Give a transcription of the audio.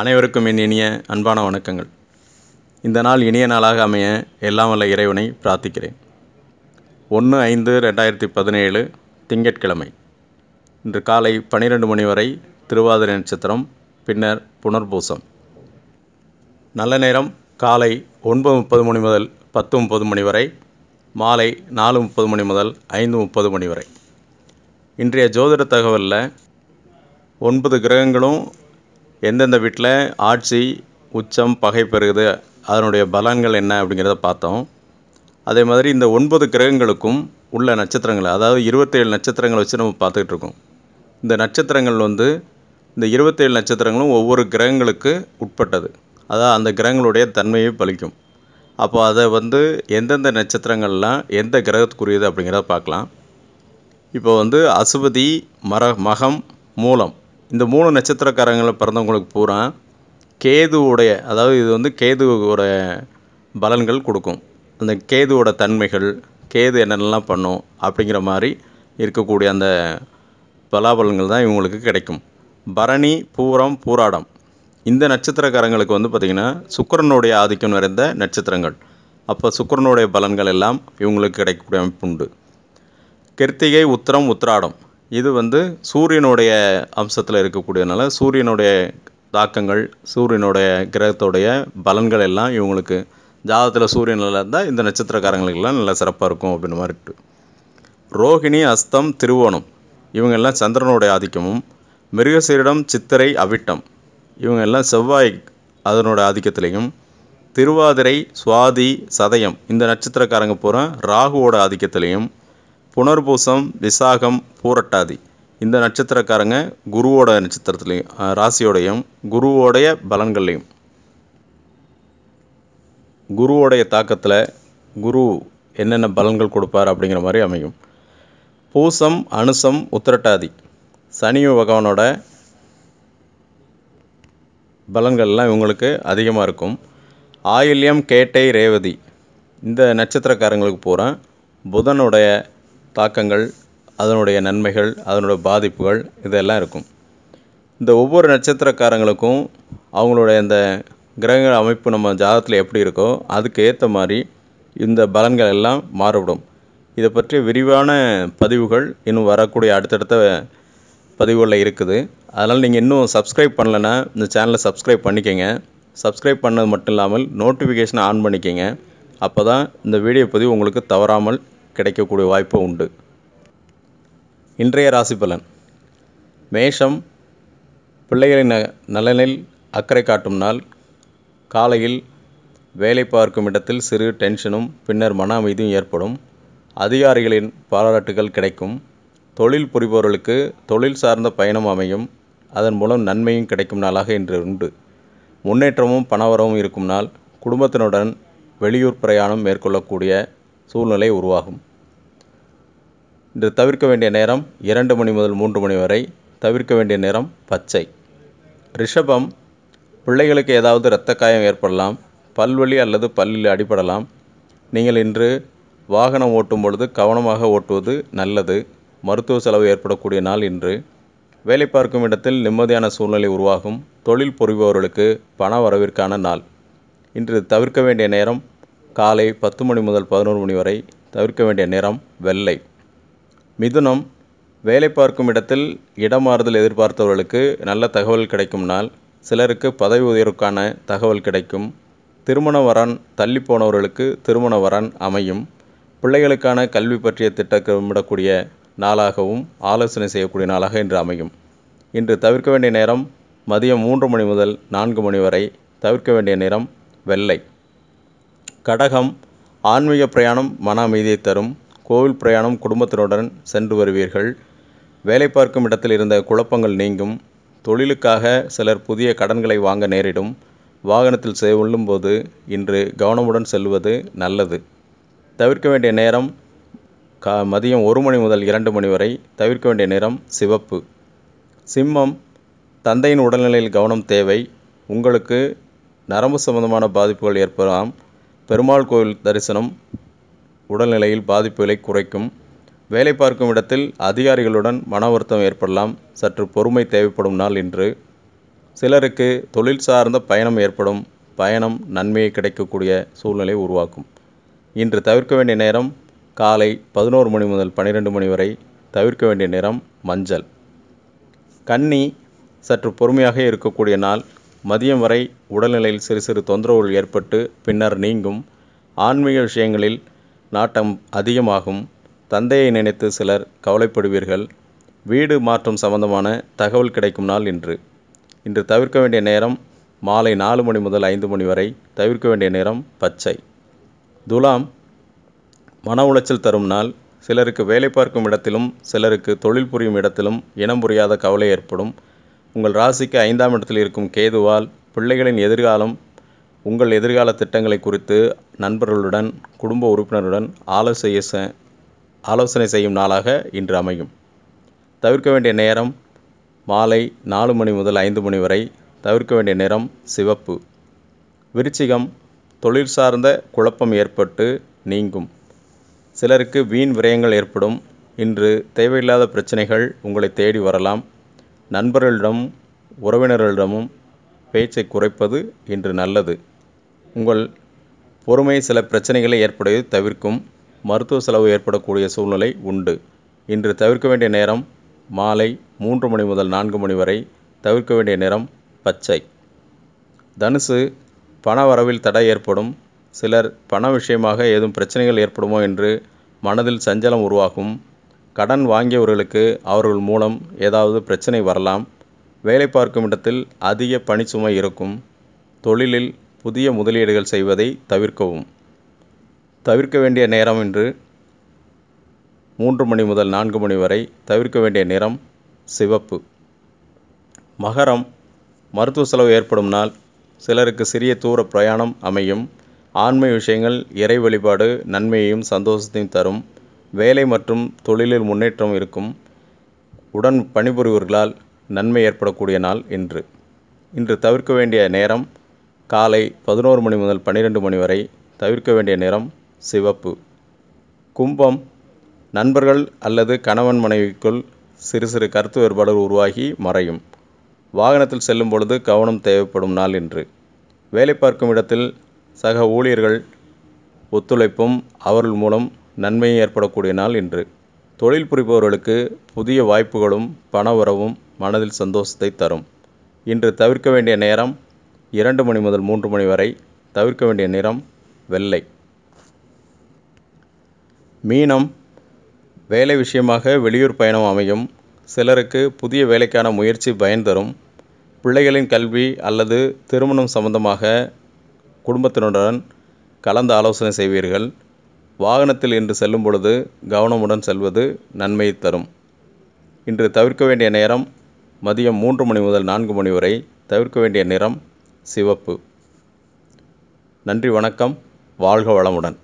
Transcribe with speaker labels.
Speaker 1: அனைவருக்கும் என் இனிய அன்பான வணக்கங்கள். இந்த நாள் இனிய நாளாக அமைய எல்லாம் வல்ல இறைவனை பிரார்த்திக்கிறேன். ஒன்று ஐந்து ரெண்டாயிரத்தி பதினேழு திங்கட்கிழமை. இன்று காலை பன்னிரெண்டு மணி வரை திருவாதிரை நட்சத்திரம் பின்னர் புனர்பூசம். நல்ல நேரம் காலை ஒன்பது முப்பது மணி முதல் பத்து முப்பது மணி வரை மாலை நாலு முப்பது மணி முதல் ஐந்து முப்பது மணி வரை. இன்றைய ஜோதிட தகவலில் ஒன்பது கிரகங்களும் எந்தெந்த வீட்டில் ஆட்சி உச்சம் பகை பெறுகுது அதனுடைய பலன்கள் என்ன அப்படிங்கிறத பார்த்தோம். அதே மாதிரி இந்த ஒன்பது கிரகங்களுக்கும் உள்ள நட்சத்திரங்கள் அதாவது இருபத்தேழு நட்சத்திரங்கள் வச்சு நம்ம பார்த்துக்கிட்டு இருக்கோம். இந்த நட்சத்திரங்கள் வந்து இந்த இருபத்தேழு நட்சத்திரங்களும் ஒவ்வொரு கிரகங்களுக்கு உட்பட்டது. அதாவது அந்த கிரகங்களுடைய தன்மையை பலிக்கும். அப்போ அதை வந்து எந்தெந்த நட்சத்திரங்கள்லாம் எந்த கிரகத்துக்குரியது அப்படிங்கிறத பார்க்கலாம். இப்போ வந்து அசுபதி மர மகம் மூலம். இந்த மூணு நட்சத்திரக்காரங்களில் பிறந்தவங்களுக்கு பூரா கேதுவுடைய அதாவது இது வந்து கேதுவோட பலன்கள் கொடுக்கும். அந்த கேதுவோட தன்மைகள் கேது என்னென்னலாம் பண்ணும் அப்படிங்கிற மாதிரி இருக்கக்கூடிய அந்த பலாபலன்கள் தான் இவங்களுக்கு கிடைக்கும். பரணி பூரம் பூராடம். இந்த நட்சத்திரக்காரங்களுக்கு வந்து பார்த்திங்கன்னா சுக்கிரனுடைய ஆதிக்கம் நிறைந்த நட்சத்திரங்கள். அப்போ சுக்கரனுடைய பலன்கள் எல்லாம் இவங்களுக்கு கிடைக்கக்கூடிய அமைப்பு உண்டு. கிருத்திகை உத்திரம் உத்திராடம். இது வந்து சூரியனுடைய அம்சத்தில் இருக்கக்கூடியனால சூரியனுடைய தாக்கங்கள் சூரியனுடைய கிரகத்தோடைய பலன்கள் எல்லாம் இவங்களுக்கு ஜாதகத்தில் சூரியனில் இருந்தால் இந்த நட்சத்திரக்காரங்களுக்கெல்லாம் நல்லா சிறப்பாக இருக்கும் அப்படின்னு மாதிரி ரோஹிணி அஸ்தம் திருவோணம். இவங்கெல்லாம் சந்திரனுடைய ஆதிக்கமும் மிருகசீரிடம் சித்திரை அவிட்டம். இவங்க எல்லாம் செவ்வாய் அதனோட ஆதிக்கத்திலையும் திருவாதிரை சுவாதி சதயம் இந்த நட்சத்திரக்காரங்க பூரா ராகுவோட ஆதிக்கத்திலையும் புனர்பூசம் விசாகம் பூரட்டாதி. இந்த நட்சத்திரக்காரங்க குருவோட நட்சத்திரத்துலேயும் ராசியோடையும் குருவோடைய பலன்கள்லையும். குருவோடைய தாக்கத்தில் குரு என்னென்ன பலன்கள் கொடுப்பார் அப்படிங்கிற மாதிரி அமையும். பூசம் அனுசம் உத்திரட்டாதி. சனி பகவானோட பலன்கள்லாம் இவங்களுக்கு அதிகமாக இருக்கும். ஆயில்யம் கேட்டை ரேவதி. இந்த நட்சத்திரக்காரங்களுக்கு பூரா புதனுடைய தாக்கங்கள் அதனுடைய நன்மைகள் அதனுடைய பாதிப்புகள் இதெல்லாம் இருக்கும். இந்த ஒவ்வொரு நட்சத்திரக்காரங்களுக்கும் அவங்களுடைய இந்த கிரக அமைப்பு நம்ம ஜாதகத்தில் எப்படி இருக்கோ அதுக்கு ஏற்ற மாதிரி இந்த பலன்கள் எல்லாம் மாறுபடும். இதை பற்றிய விரிவான பதிவுகள் இன்னும் வரக்கூடிய அடுத்தடுத்த பதிவுகளில் இருக்குது. அதனால் நீங்கள் இன்னும் சப்ஸ்கிரைப் பண்ணலைன்னா இந்த சேனலை சப்ஸ்கிரைப் பண்ணிக்கங்க. சப்ஸ்கிரைப் பண்ணது மட்டும் இல்லாமல் நோட்டிஃபிகேஷனை ஆன் பண்ணிக்கங்க. அப்போ தான் இந்த வீடியோ பதிவு உங்களுக்கு தவறாமல் கிடைக்கக்கூடிய வாய்ப்பு உண்டு. இன்றைய ராசி பலன். மேஷம் பிள்ளைகளின் நலனில் அக்கறை காட்டும் நாள். காலையில் வேலை பார்க்கும் இடத்தில் சிறு டென்ஷனும் பின்னர் மன அமைதியும் ஏற்படும். அதிகாரிகளின் பாராட்டுகள் கிடைக்கும். தொழில் புரிபவர்களுக்கு தொழில் சார்ந்த பயணம் அமையும். அதன் மூலம் நன்மையும் கிடைக்கும் நாளாக இன்று உண்டு. முன்னேற்றமும் பணவரவும் இருக்கும் நாள். குடும்பத்தினுடன் வெளியூர் பிரயாணம் மேற்கொள்ளக்கூடிய சூழ்நிலை உருவாகும். இன்று தவிர்க்க வேண்டிய நேரம் இரண்டு மணி முதல் மூன்று மணி வரை தவிர்க்க வேண்டிய நேரம் பச்சை. ரிஷபம் பிள்ளைகளுக்கு ஏதாவது இரத்த காயம் ஏற்படலாம் பல்வழி அல்லது பல்லில் அடிபடலாம். நீங்கள் இன்று வாகனம் ஓட்டும் பொழுது கவனமாக ஓட்டுவது நல்லது. மருத்துவ செலவு ஏற்படக்கூடிய நாள் இன்று. வேலை பார்க்கும் இடத்தில் நிம்மதியான சூழ்நிலை உருவாகும். தொழில் புரிபவர்களுக்கு பண வரவிற்கான நாள். இன்று தவிர்க்க வேண்டிய நேரம் காலை பத்து மணி முதல் பதினோரு மணி வரை தவிர்க்க வேண்டிய நேரம் வெள்ளை. மிதுனம் வேலை பார்க்கும் இடத்தில் இடமாறுதல் எதிர்பார்த்தவர்களுக்கு நல்ல தகவல் கிடைக்கும் நாள். சிலருக்கு பதவி உயர்வுக்கான தகவல் கிடைக்கும். திருமண வரன் தள்ளி போனவர்களுக்கு திருமண வரன் அமையும். பிள்ளைகளுக்கான கல்வி பற்றிய திட்டமிடக்கூடிய நாளாகவும் ஆலோசனை செய்யக்கூடிய நாளாக இன்று அமையும். இன்று தவிர்க்க வேண்டிய நேரம் மதியம் மூன்று மணி முதல் நான்கு மணி வரை தவிர்க்க வேண்டிய நேரம் வெள்ளை. கடகம் ஆன்மீக பிரயாணம் மன அமைதியை தரும் கோவில் பிரயாணம் குடும்பத்தினுடன் சென்று வருவீர்கள். வேலை பார்க்கும் இடத்தில் இருந்த குழப்பங்கள் நீங்கும். தொழிலுக்காக சிலர் புதிய கடன்களை வாங்க நேரிடும். வாகனத்தில் செல்லும்போது இன்று கவனமுடன் செல்வது நல்லது. தவிர்க்க வேண்டிய நேரம் கா மதியம் ஒரு மணி முதல் இரண்டு மணி வரை தவிர்க்க வேண்டிய நேரம் சிவப்பு. சிம்மம் தந்தையின் உடல்நிலையில் கவனம் தேவை. உங்களுக்கு நரம்பு சம்பந்தமான பாதிப்புகள் ஏற்படலாம். பெருமாள் கோவில் தரிசனம் உடல்நிலையில் பாதிப்புகளை குறைக்கும் வேலை பார்க்கும் இடத்தில் அதிகாரிகளுடன் மன வருத்தம் ஏற்படலாம் சற்று பொறுமை தேவைப்படும் நாள் இன்று. சிலருக்கு தொழில் சார்ந்த பயணம் ஏற்படும் பயணம் நன்மையை கிடைக்கக்கூடிய சூழ்நிலை உருவாக்கும். இன்று தவிர்க்க வேண்டிய நேரம் காலை பதினோரு மணி முதல் பன்னிரெண்டு மணி வரை தவிர்க்க வேண்டிய நேரம் மஞ்சள். கன்னி சற்று பொறுமையாக இருக்கக்கூடிய நாள் மதியம் வரை உடல்நிலையில் சிறு சிறு தொந்தரவுகள் ஏற்பட்டு பின்னர் நீங்கும். ஆன்மீக விஷயங்களில் நாட்டம் அதிகமாகும். தந்தையை நினைத்து சிலர் கவலைப்படுவீர்கள். வீடு மாற்றம் சம்பந்தமான தகவல் கிடைக்கும் நாள் இன்று. இன்று தவிர்க்க வேண்டிய நேரம் மாலை நாலு மணி முதல் ஐந்து மணி வரை தவிர்க்க வேண்டிய நேரம் பச்சை. துலாம் மன உளைச்சல் தரும் நாள். சிலருக்கு வேலை பார்க்கும் இடத்திலும் சிலருக்கு தொழில் புரியும் இடத்திலும் இனம் புரியாத கவலை ஏற்படும். உங்கள் ராசிக்கு ஐந்தாம் இடத்தில் இருக்கும் கேதுவால் பிள்ளைகளின் எதிர்காலம் உங்கள் எதிர்கால திட்டங்களை குறித்து நண்பர்களுடன் குடும்ப உறுப்பினருடன் ஆலோசனை செ- ஆலோசனை செய்யும் நாளாக இன்று அமையும். தவிர்க்க வேண்டிய நேரம் மாலை நாலு மணி முதல் ஐந்து மணி வரை தவிர்க்க வேண்டிய நிறம் சிவப்பு. விருச்சிகம் தொழில் சார்ந்த குழப்பம் ஏற்பட்டு நீங்கும். சிலருக்கு வீண் விரயங்கள் ஏற்படும். இன்று தேவையில்லாத பிரச்சனைகள் உங்களை தேடி வரலாம். நண்பர்களிடம் உறவினர்களிடமும் பேச்சை குறைப்பது இன்று நல்லது. உங்கள் பொறுமை சில பிரச்சனைகளை ஏற்படுவதை தவிர்க்கும் மருத்துவ செலவு ஏற்படக்கூடிய சூழ்நிலை உண்டு. இன்று தவிர்க்க வேண்டிய நேரம் மாலை மூன்று மணி முதல் நான்கு மணி வரை தவிர்க்க வேண்டிய நேரம் பச்சை. தனுசு பண வரவில் தடை ஏற்படும். சிலர் பண விஷயமாக ஏதும் பிரச்சனைகள் ஏற்படுமோ என்று மனதில் சஞ்சலம் உருவாகும். கடன் வாங்கியவர்களுக்கு அவர்கள் மூலம் ஏதாவது பிரச்சனை வரலாம். வேலை பார்க்கும் இடத்தில் அதிக பணிச்சுமை இருக்கும். தொழிலில் புதிய முதலீடுகள் செய்வதை தவிர்க்கவும். தவிர்க்க வேண்டிய நேரம் இன்று மூன்று மணி முதல் நான்கு மணி வரை தவிர்க்க வேண்டிய நிறம் சிவப்பு. மகரம் மருத்துவ செலவு ஏற்படும் நாள். சிலருக்கு சிறிய தூர பிரயாணம் அமையும். ஆண்மை விஷயங்கள் இறை வழிபாடு நன்மையையும் சந்தோஷத்தையும் தரும். வேலை மற்றும் தொழிலில் முன்னேற்றம் இருக்கும் உடன் பணிபுரிவர்களால் நன்மை ஏற்படக்கூடிய நாள் இன்று. இன்று தவிர்க்க வேண்டிய நேரம் காலை பதினோரு மணி முதல் பன்னிரெண்டு மணி வரை தவிர்க்க வேண்டிய நிறம் சிவப்பு. கும்பம் நண்பர்கள் அல்லது கணவன் மனைவிக்குள் சிறு சிறு கருத்து வேறுபாடுகள் உருவாகி மறையும். வாகனத்தில் செல்லும் பொழுது கவனம் தேவைப்படும் நாள் இன்று. வேலை பார்க்கும் இடத்தில் சக ஊழியர்கள் ஒத்துழைப்பும் அவர்கள் மூலம் நன்மையும் ஏற்படக்கூடிய நாள் இன்று. தொழில் புரிபவர்களுக்கு புதிய வாய்ப்புகளும் பண உறவும் மனதில் சந்தோஷத்தை தரும். இன்று தவிர்க்க வேண்டிய நேரம் இரண்டு மணி முதல் மூன்று மணி வரை தவிர்க்க வேண்டிய நிறம் வெள்ளை. மீனம் வேலை விஷயமாக வெளியூர் பயணம் அமையும். சிலருக்கு புதிய வேலைக்கான முயற்சி பயன் தரும். பிள்ளைகளின் கல்வி அல்லது திருமணம் சம்பந்தமாக குடும்பத்தினருடன் கலந்து ஆலோசனை செய்வீர்கள். வாகனத்தில் இன்று செல்லும் பொழுது கவனமுடன் செல்வது நன்மையை தரும். இன்று தவிர்க்க வேண்டிய நேரம் மதியம் மூன்று மணி முதல் நான்கு மணி வரை தவிர்க்க வேண்டிய நிறம் சிவப்பு. நன்றி வணக்கம். வாழ்க வளமுடன்.